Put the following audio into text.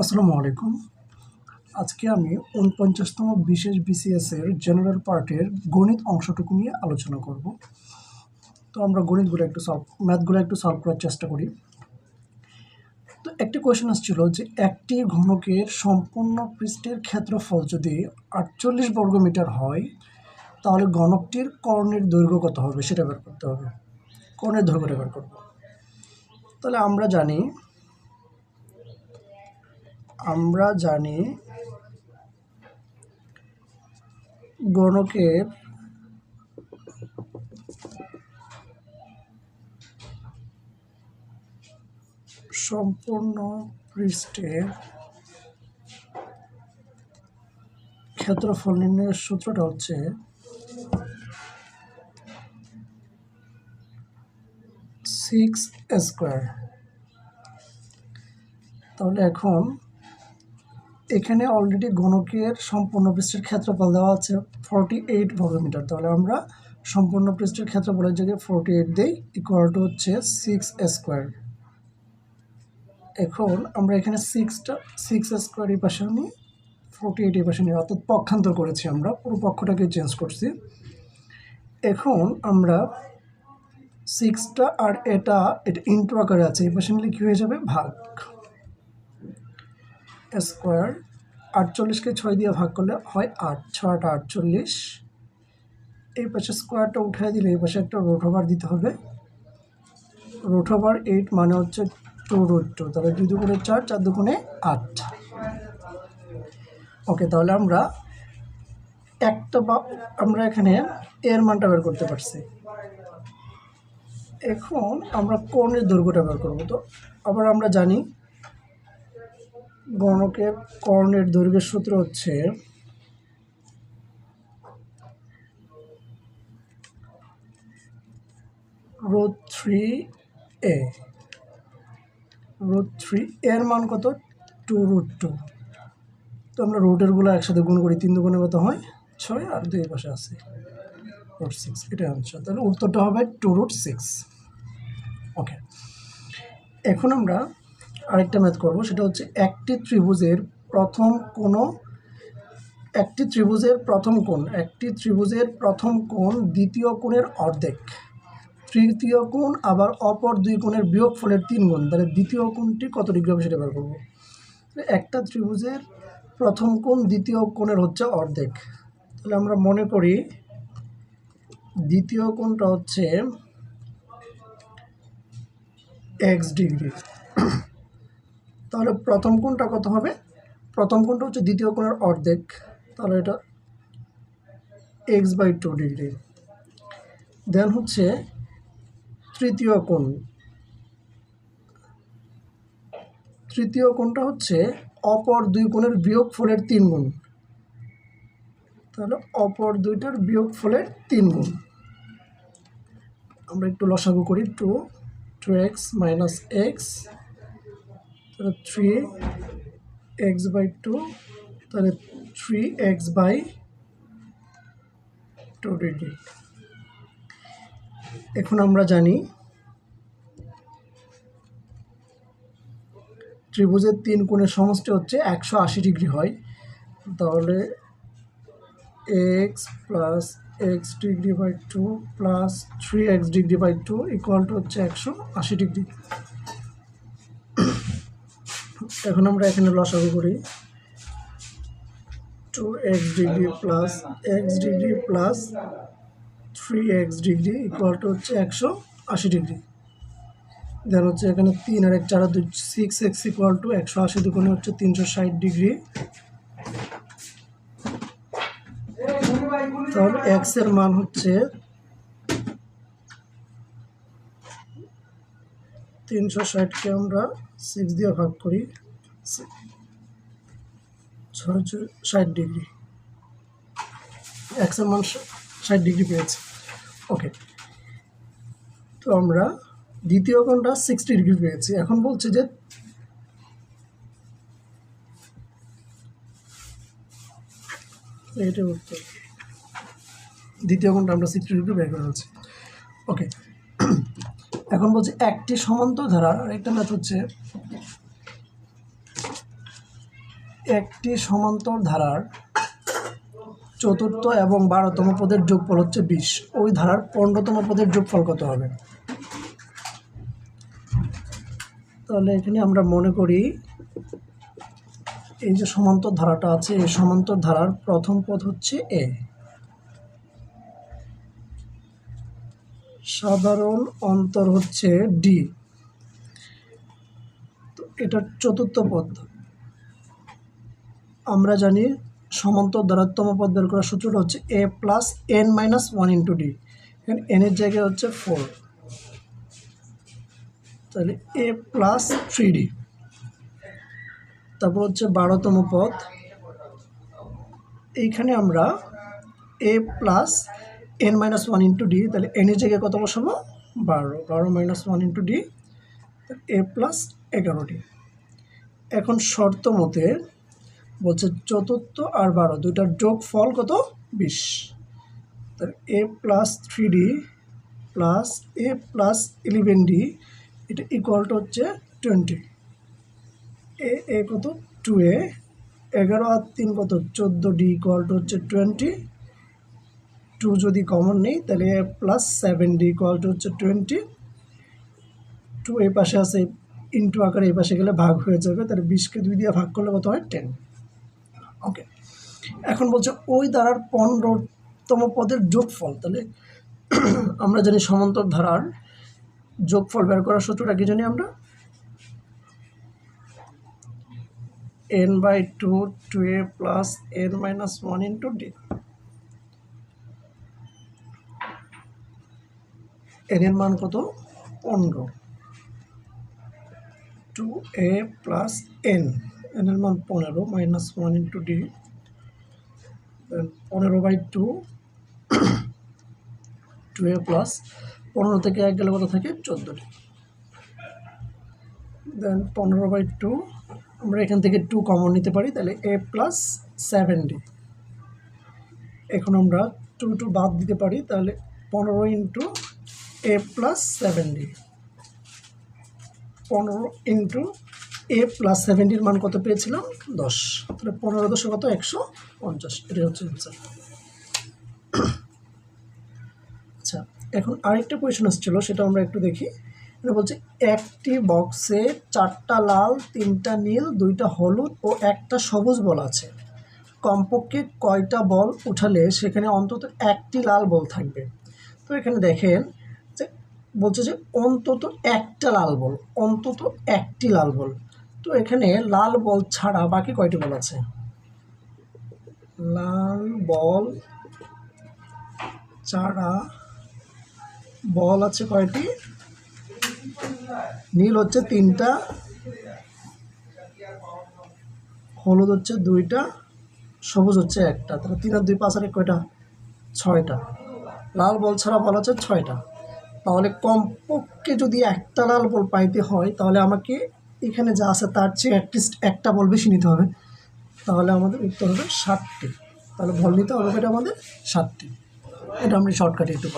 আসসালামু আলাইকুম। আজকে আমি উনপঞ্চাশতম বিশেষ বিসিএস এর জেনারেল পার্টের গণিত অংশটুকু নিয়ে আলোচনা করব। তো আমরা গণিতগুলো একটু সলভ ম্যাথগুলো একটু সলভ করার চেষ্টা করি। তো একটি কোয়েশন আসছিল যে একটি ঘনকের সম্পূর্ণ পৃষ্ঠের ক্ষেত্রফল যদি আটচল্লিশ বর্গমিটার হয়, তাহলে ঘনকটির কর্ণের দৈর্ঘ্য কত হবে? সেটা বের করতে হবে। কর্ণের দৈর্ঘ্যটা বের করব। তাহলে আমরা জানি আমরা জানি গণকের সম্পূর্ণ পৃষ্ঠের ক্ষেত্রফল নির্ণয়ের সূত্রটা হচ্ছে সিক্স স্কোয়ার তাহলে এখন এখানে অলরেডি গণকের সম্পূর্ণ পৃষ্ঠের ক্ষেত্রফল দেওয়া আছে ফর্টি এইট বর্গমিটার তাহলে আমরা সম্পূর্ণ পৃষ্ঠের ক্ষেত্রফলের জায়গায় ফর্টি এইট দিই ইকুয়াল টু হচ্ছে সিক্স স্কোয়ার এখন আমরা এখানে সিক্সটা সিক্স স্কোয়ার এই পাশে আনি ফোরটি এইট এই পাশে নিই, অর্থাৎ পক্ষান্তর করেছি আমরা, পুরো পক্ষটাকে চেঞ্জ করছি। এখন আমরা সিক্সটা আর এটা এটা ইন্টু আকারে আছে, এই পাশে নিলে কী হয়ে যাবে? ভাগ। স্কোয়ার আটচল্লিশকে ছয় দিয়ে ভাগ করলে হয় আট, ছয়টা আটচল্লিশ। এই পাশে স্কোয়ারটা উঠিয়ে দিলে এই পাশে একটা রোট ওভার দিতে হবে। রোট ওভার এইট মানে হচ্ছে টু রুট টু তাহলে দুই দুগুণে চার চার দুগুণে আট। ওকে তাহলে আমরা একটা বা আমরা এখানে এর মানটা বের করতে পারছি। এখন আমরা কোণের দৈর্ঘ্যটা বের করব। তো আবার আমরা জানি গণকের কর্ণের দৈর্ঘ্যের সূত্র হচ্ছে root three a. Root three এর মান কত? Two root two. তো আমরা রুটেরগুলো একসাথে গুণ করি, তিন দুগুণে কত হয়? ছয়, আর দুই পাশে আছে রুট সিক্স, এটা আনসার। তাহলে উত্তরটা হবে টু রুট সিক্স। ওকে। এখন আমরা আরেকটা ম্যাথ করব, সেটা হচ্ছে একটি ত্রিভুজের প্রথম কোনো একটি ত্রিভুজের প্রথম কোণ, একটি ত্রিভুজের প্রথম কোণ দ্বিতীয় কোণের অর্ধেক, তৃতীয় কোণ আবার অপর দুই কোণের বিয়োগ ফলের তিন গুণ, তাহলে দ্বিতীয় কোণটি কত ডিগ্রি হবে সেটা বের করব। একটা ত্রিভুজের প্রথম কোণ দ্বিতীয় কোণের হচ্ছে অর্ধেক, তাহলে আমরা মনে করি দ্বিতীয় কোণটা হচ্ছে এক্স ডিগ্রি। তাহলে প্রথম কোণটা কত হবে? প্রথম কোণটা হচ্ছে দ্বিতীয় কোণের অর্ধেক। তাহলে এটা x by two degree then হচ্ছে তৃতীয় কোণ। তৃতীয় কোণটা হচ্ছে অপর দুই কোণের বিয়োগ ফলের তিন গুণ। তাহলে অপর দুইটার বিয়োগ ফলের তিন গুণ। আমরা একটু লসাগু করি। Two two x minus x তাহলে থ্রি এক্স বাই টু তাহলে three x by two degree এখন আমরা জানি ত্রিভুজের তিন কোণের সমষ্টি হচ্ছে একশো আশি ডিগ্রি হয়। তাহলে x plus x degree by two plus three x degree by two equal to হচ্ছে একশো আশি ডিগ্রি। এখন আমরা এখানে লসাগু করি। Two x degree plus x degree plus three x degree equal to হচ্ছে একশো আশি ডিগ্রি দেন হচ্ছে এখানে তিন আর এক চার দুই সিক্স এক্স ইকুয়াল টু একশো আশি দুগুণে হচ্ছে তিনশো ষাট ডিগ্রি তাহলে এক্সের মান হচ্ছে তিনশো ষাটকে আমরা সিক্স দিয়ে ভাগ করি, ছয় ষাট ডিগ্রি। এর মান ষাট ডিগ্রি পেয়েছে। ওকে তো আমরা দ্বিতীয় কোণটা সিক্সটি ডিগ্রি পেয়েছি। এখন বলছে যে এটা দ্বিতীয় কোণটা আমরা সিক্সটি ডিগ্রি বের করে ফেলছি। ওকে এখন বলছে একটি সমান্তর ধারা আরেকটা ম্যাথ হচ্ছে একটি সমান্তর ধারার চতুর্থ এবং বারোতম পদের যোগফল হচ্ছে বিশ। ওই ধারার পনেরোতম পদের যোগফল কত হবে? তাহলে এখানে আমরা মনে করি এই যে সমান্তর ধারাটা আছে, এই সমান্তর ধারার প্রথম পদ হচ্ছে এ সাধারণ অন্তর হচ্ছে ডি তো এটার চতুর্থ পদ। আমরা জানি সমান্তর ধারাতম পদ বের করার সূত্রটা হচ্ছে a plus n minus one into d এখানে এনের জায়গায় হচ্ছে ফোর তাহলে এ প্লাস থ্রি ডি তারপর হচ্ছে বারোতম পদ। এইখানে আমরা a plus n minus one into d তাহলে এনের জায়গায় কত বসাবো? বারো। বারো minus one into d a plus এগারো ডি এখন শর্ত মতে বলছে চতুর্থ আর বারো, দুইটার যোগ ফল কত? বিশ। তাহলে a plus three d plus a plus eleven d এটা ইকুয়াল টু হচ্ছে টোয়েন্টি এ এ কত? টু এ এগারো আর তিন কত? চোদ্দ ডি ইকুয়াল টু হচ্ছে টোয়েন্টি টু যদি কমন নেই, তাহলে a plus seven d equal to হচ্ছে টোয়েন্টি টু এই পাশে আছে ইন্টু আকারে এই পাশে গেলে ভাগ হয়ে যাবে, তাহলে বিশকে দুই দিয়ে ভাগ করলে কত হয় টেন ওকে এখন বলছে, ওই ধারার পনেরোতম পদের যোগফল, তাহলে আমরা জানি সমান্তর ধারার যোগফল বের করার সূত্রটা কি জানি আমরা? N by two two a plus n minus one into d n এর মান কত? পনেরো। Two a plus n n এর মান পনেরো মাইনাস ওয়ান ইন্টু ডি পনেরো by two two a plus পনেরো থেকে এক গেলে কত থাকে? চোদ্দোটি দেন পনেরো বাই টু আমরা এখান থেকে টু কমন নিতে পারি, তাহলে এ প্লাস সেভেন ডি এখন আমরা টু টু বাদ দিতে পারি, তাহলে পনেরো into a plus seven d পনেরো ইন্টু এ প্লাস সেভেন্টির মান কত পেয়েছিলাম? দশ। তাহলে পনেরো দশ কত? একশো পঞ্চাশ। এটাই হচ্ছে অ্যান্সার আচ্ছা এখন আরেকটা কোয়েশন আসছিল, সেটা আমরা একটু দেখি। এটা বলছে, একটি বক্সে চারটা লাল, তিনটা নীল, দুইটা হলুদ ও একটা সবুজ বল আছে। কমপক্ষে কয়টা বল উঠালে সেখানে অন্তত একটি লাল বল থাকবে? তো এখানে দেখেন বলছে যে অন্তত একটা লাল বল, অন্তত একটি লাল বল। তো এখানে লাল বল ছাড়া বাকি কয়টি বল আছে? লাল বল ছাড়া বল আছে কয়টি? নীল হচ্ছে তিনটা, হলুদ হচ্ছে দুইটা, সবুজ হচ্ছে একটা। তাহলে তিন আর দুই পাঁচ আর কয়টা? ছয়টা। লাল বল ছাড়া বল হচ্ছে ছয়টা। তাহলে কমপক্ষে যদি একটা লাল বল পাইতে হয়, তাহলে আমাকে এখানে যা আছে তার চেয়ে অ্যাটলিস্ট একটা বল বেশি নিতে হবে। তাহলে আমাদের উত্তর হবে ষাটটি তাহলে বল নিতে হবে এটা আমাদের ষাটটি এটা আমি শর্টকাটে একটু